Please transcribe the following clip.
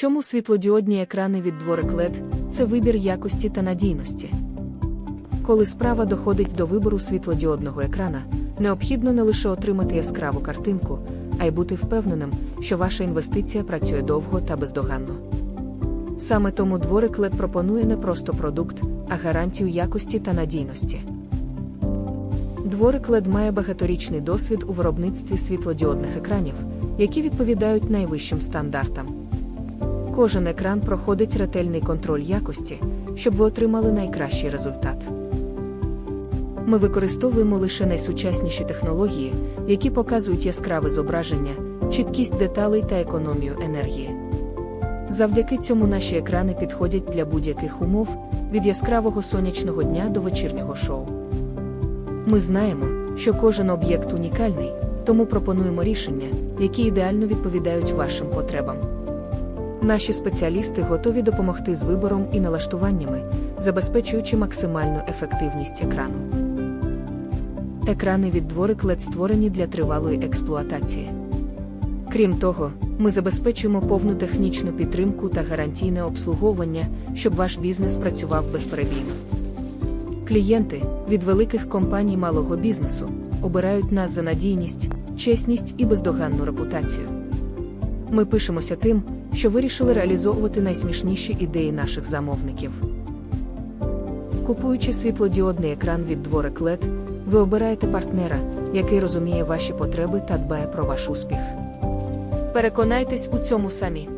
Чому світлодіодні екрани від дворик LED – це вибір якості та надійності? Коли справа доходить до вибору світлодіодного екрана, необхідно не лише отримати яскраву картинку, а й бути впевненим, що ваша інвестиція працює довго та бездоганно. Саме тому дворик LED пропонує не просто продукт, а гарантію якості та надійності. Дворик LED має багаторічний досвід у виробництві світлодіодних екранів, які відповідають найвищим стандартам. Кожен екран проходить ретельний контроль якості, щоб ви отримали найкращий результат. Ми використовуємо лише найсучасніші технології, які показують яскраве зображення, чіткість деталей та економію енергії. Завдяки цьому наші екрани підходять для будь-яких умов, від яскравого сонячного дня до вечірнього шоу. Ми знаємо, що кожен об'єкт унікальний, тому пропонуємо рішення, які ідеально відповідають вашим потребам. Наші спеціалісти готові допомогти з вибором і налаштуваннями, забезпечуючи максимальну ефективність екрану. Екрани від дворик LED створені для тривалої експлуатації. Крім того, ми забезпечуємо повну технічну підтримку та гарантійне обслуговування, щоб ваш бізнес працював безперебійно. Клієнти від великих компаній малого бізнесу обирають нас за надійність, чесність і бездоганну репутацію. Ми пишемося тим, що вирішили реалізовувати найсмішніші ідеї наших замовників. Купуючи світлодіодний екран від дворик LED, ви обираєте партнера, який розуміє ваші потреби та дбає про ваш успіх. Переконайтесь у цьому самі.